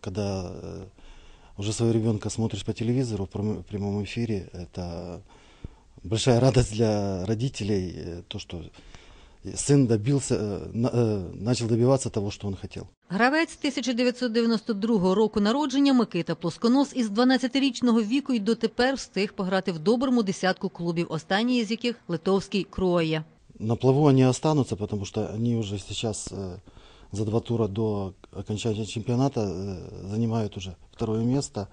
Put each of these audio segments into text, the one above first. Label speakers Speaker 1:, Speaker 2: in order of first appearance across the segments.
Speaker 1: когда э, уже своего ребенка смотришь по телевизору в прям- прямом эфире, это большая радость для родителей, э, то, что сын добился, э, на- э, начал добиваться того, что он хотел.
Speaker 2: Гравець 1992 року народження Микита Плосконос із 12-річного віку й дотепер встиг пограти в доброму десятку клубів, останній з яких литовський Круоє.
Speaker 1: На плаву они останутся, потому что они уже сейчас э, за два тура до окончания чемпионата э, занимают уже второе место.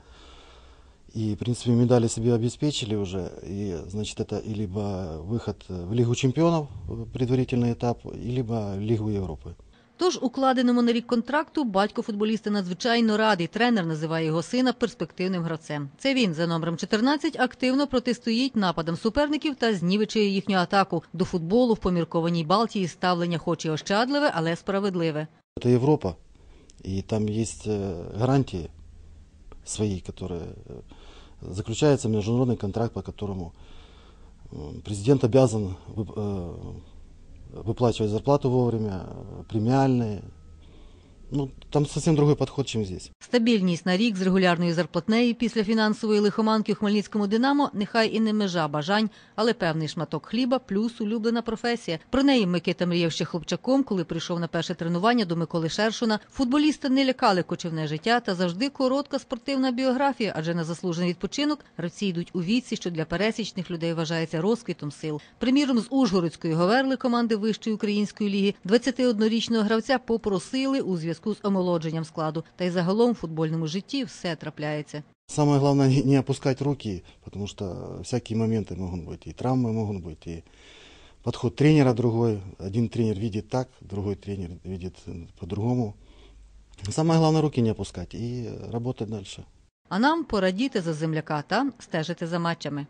Speaker 1: И, в принципе, медали себе обеспечили уже. И, значит, это либо выход в Лигу чемпионов, э, предварительный этап, либо Лигу Европы.
Speaker 2: Тож укладеному на рік контракту батько футболіста надзвичайно радий. Тренер називає його сина перспективним гравцем. Це він за номером 14 активно протистоїть нападам суперників та знівечує їхню атаку. До футболу в поміркованій Балтії ставлення хоч і ощадливе, але справедливе.
Speaker 1: Это Европа, и там есть э, гарантии свои, которые э, заключается международный контракт, по которому э, президент обязан вып- э, выплачивать зарплату вовремя, э, премиальные. Ну, там совсем другой подход, чем здесь.
Speaker 2: Стабільність на рік з регулярною зарплатнею після фінансової лихоманки у Хмельницькому Динамо нехай і не межа бажань, але певний шматок хліба плюс улюблена професія. Про неї Микита мріяв ще хлопчаком, коли прийшов на перше тренування до Миколи Шершуна. Футболіста не лякали кочівне життя та завжди коротка спортивна біографія, адже на заслужений відпочинок гравці йдуть у віці, що для пересічних людей вважається розквітом сил. Приміром, з Ужгородської Говерли команди Вищої української ліги 21-річного гравця попросили у зв'язку з омолодженням складу. Та й загалом в футбольному житті все трапляється.
Speaker 1: Самое главное не- не опускать руки, потому что всякие моменты могут быть, и травмы могут быть, и подход тренера другой. Один тренер видит так, другой тренер видит э, по-другому. Самое главное руки не опускать и работать дальше.
Speaker 2: А нам порадіти за земляка та стежити за матчами.